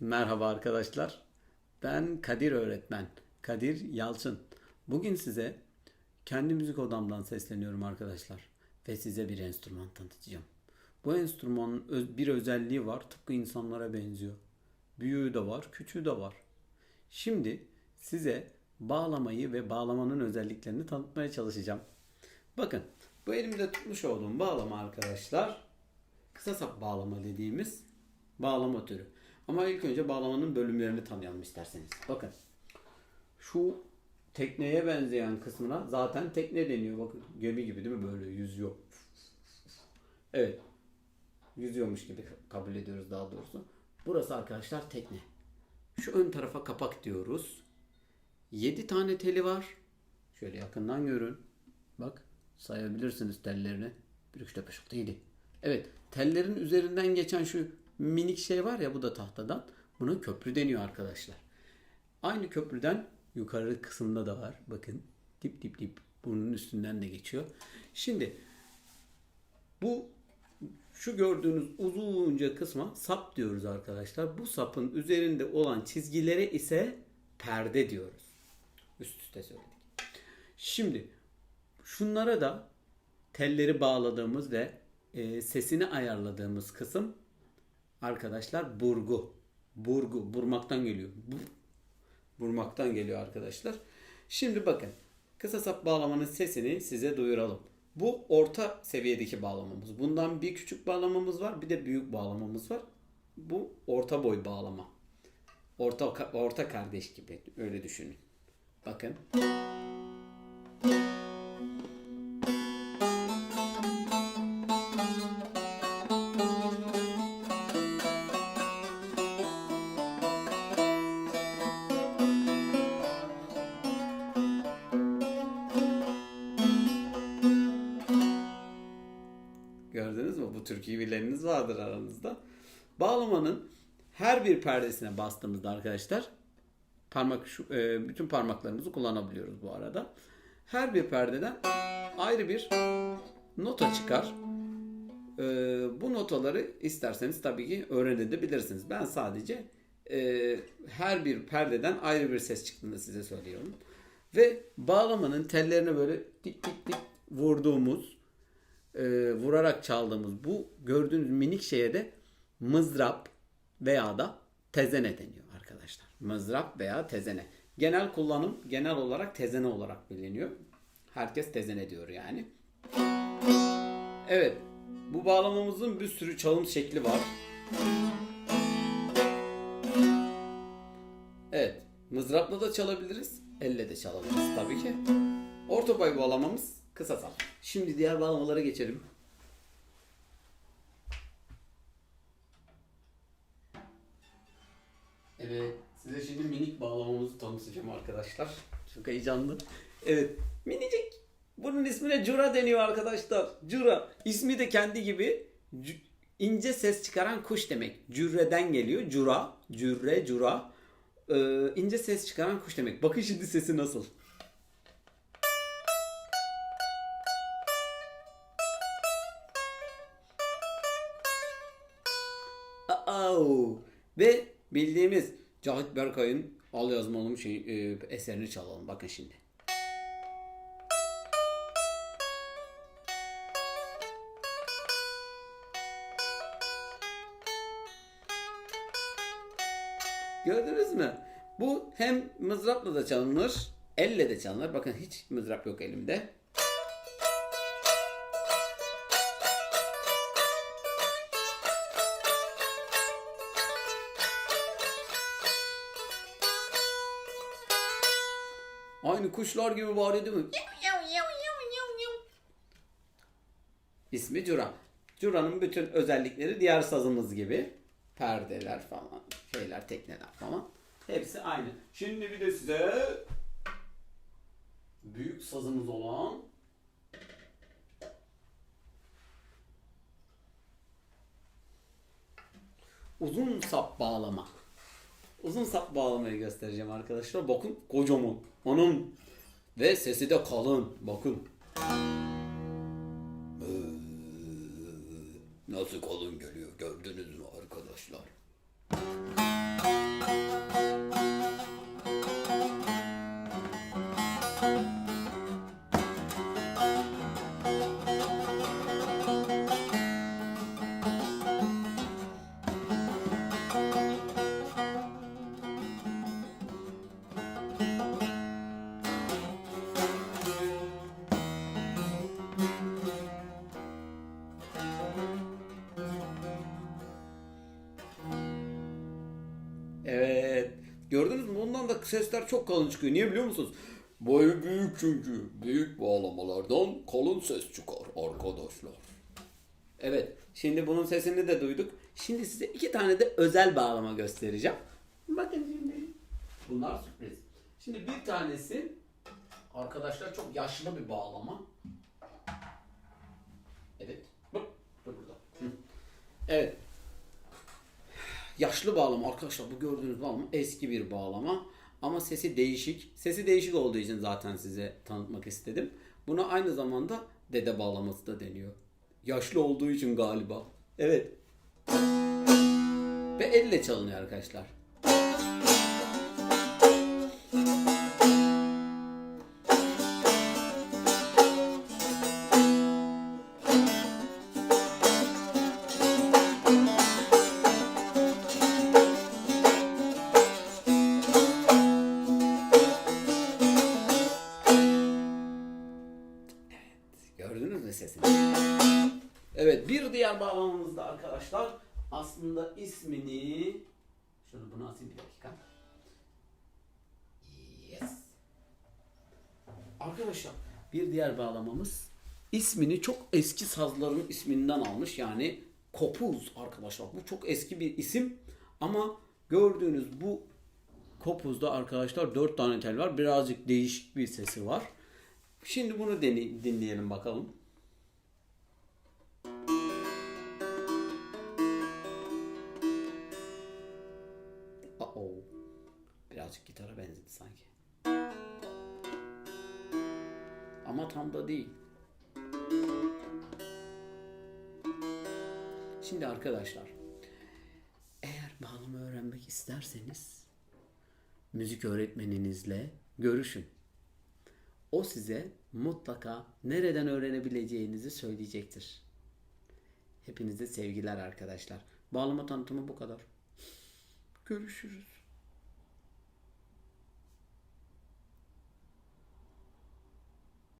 Merhaba arkadaşlar. Ben Kadir öğretmen. Kadir Yalçın. Bugün size kendi müzik odamdan sesleniyorum arkadaşlar. Ve size bir enstrüman tanıtacağım. Bu enstrümanın bir özelliği var. Tıpkı insanlara benziyor. Büyüğü de var, küçüğü de var. Şimdi size bağlamayı ve bağlamanın özelliklerini tanıtmaya çalışacağım. Bakın bu elimde tutmuş olduğum bağlama arkadaşlar kısa sap bağlama dediğimiz bağlama türü. Ama ilk önce bağlamanın bölümlerini tanıyalım isterseniz. Bakın şu tekneye benzeyen kısmına zaten tekne deniyor. Bakın gemi gibi değil mi böyle yüzüyor. Evet. Yüzüyormuş gibi kabul ediyoruz daha doğrusu. Burası arkadaşlar tekne. Şu ön tarafa kapak diyoruz. 7 tane teli var. Şöyle yakından görün. Bak sayabilirsiniz tellerini. 1, 3, 4, 5, 6, 7. Evet tellerin üzerinden geçen şu minik şey var ya bu da tahtadan. Buna köprü deniyor arkadaşlar. Aynı köprüden yukarı kısımda da var. Bakın dip dip dip bunun üstünden de geçiyor. Şimdi bu şu gördüğünüz uzunca kısma sap diyoruz arkadaşlar. Bu sapın üzerinde olan çizgilere ise perde diyoruz. Üst üste söyledik. Şimdi şunlara da telleri bağladığımız ve e, sesini ayarladığımız kısım arkadaşlar burgu. Burgu. Burmaktan geliyor. Bur, burmaktan geliyor arkadaşlar. Şimdi bakın. Kısa sap bağlamanın sesini size duyuralım. Bu orta seviyedeki bağlamamız. Bundan bir küçük bağlamamız var. Bir de büyük bağlamamız var. Bu orta boy bağlama. Orta orta kardeş gibi öyle düşünün. Bakın. Bileniniz vardır aranızda. Bağlamanın her bir perdesine bastığımızda arkadaşlar parmak şu, e, bütün parmaklarımızı kullanabiliyoruz bu arada. Her bir perdeden ayrı bir nota çıkar. E, bu notaları isterseniz tabii ki öğrenebilirsiniz. Ben sadece e, her bir perdeden ayrı bir ses çıktığını size söylüyorum. Ve bağlamanın tellerine böyle dik dik dik vurduğumuz e, vurarak çaldığımız bu gördüğünüz minik şeye de mızrap veya da tezene deniyor arkadaşlar. Mızrap veya tezene. Genel kullanım genel olarak tezene olarak biliniyor. Herkes tezene diyor yani. Evet. Bu bağlamamızın bir sürü çalım şekli var. Evet. Mızrapla da çalabiliriz. Elle de çalabiliriz tabii ki. Orta boy bağlamamız kısa sap. Şimdi diğer bağlamalara geçelim. Evet. Size şimdi minik bağlamamızı tanıtacağım arkadaşlar. Çok heyecanlı. Evet. Minicik. Bunun ismine cura deniyor arkadaşlar. Cura. İsmi de kendi gibi cü- ince ses çıkaran kuş demek. Cürreden geliyor. Cura. Cürre, cura. Ee, ince ses çıkaran kuş demek. Bakın şimdi sesi nasıl. Au. Ve bildiğimiz Cahit Berkay'ın Al Yazmalım şey, e, eserini çalalım. Bakın şimdi. Gördünüz mü? Bu hem mızrapla da çalınır, elle de çalınır. Bakın hiç mızrap yok elimde. Aynı kuşlar gibi bağırıyor değil mi? İsmi Cura. Cura'nın bütün özellikleri diğer sazımız gibi. Perdeler falan, şeyler, tekneler falan. Hepsi aynı. Şimdi bir de size büyük sazımız olan uzun sap bağlama. Uzun sap bağlamayı göstereceğim arkadaşlar. Bakın kocaman. Onun ve sesi de kalın. Bakın. Nasıl kalın geliyor gördünüz mü arkadaşlar? Gördünüz mü? Bundan da sesler çok kalın çıkıyor. Niye biliyor musunuz? Boyu büyük çünkü. Büyük bağlamalardan kalın ses çıkar arkadaşlar. Evet. Şimdi bunun sesini de duyduk. Şimdi size iki tane de özel bağlama göstereceğim. Bakın şimdi. Bunlar sürpriz. Şimdi bir tanesi arkadaşlar çok yaşlı bir bağlama. Evet. Dur burada. Evet. Yaşlı bağlama arkadaşlar bu gördüğünüz bağlama eski bir bağlama ama sesi değişik. Sesi değişik olduğu için zaten size tanıtmak istedim. Buna aynı zamanda dede bağlaması da deniyor. Yaşlı olduğu için galiba. Evet. Ve elle çalınıyor arkadaşlar. Gördünüz mü sesini? Evet bir diğer bağlamamız da arkadaşlar aslında ismini şunu bunu asayım bir dakika. Yes. Arkadaşlar bir diğer bağlamamız ismini çok eski sazların isminden almış yani kopuz arkadaşlar. Bu çok eski bir isim ama gördüğünüz bu kopuzda arkadaşlar 4 tane tel var. Birazcık değişik bir sesi var. Şimdi bunu dinleyelim bakalım. Uh-oh. Birazcık gitara benzedi sanki. Ama tam da değil. Şimdi arkadaşlar, eğer bağlama öğrenmek isterseniz müzik öğretmeninizle görüşün. O size mutlaka nereden öğrenebileceğinizi söyleyecektir. Hepinize sevgiler arkadaşlar. Bağlama tanıtımı bu kadar. Görüşürüz.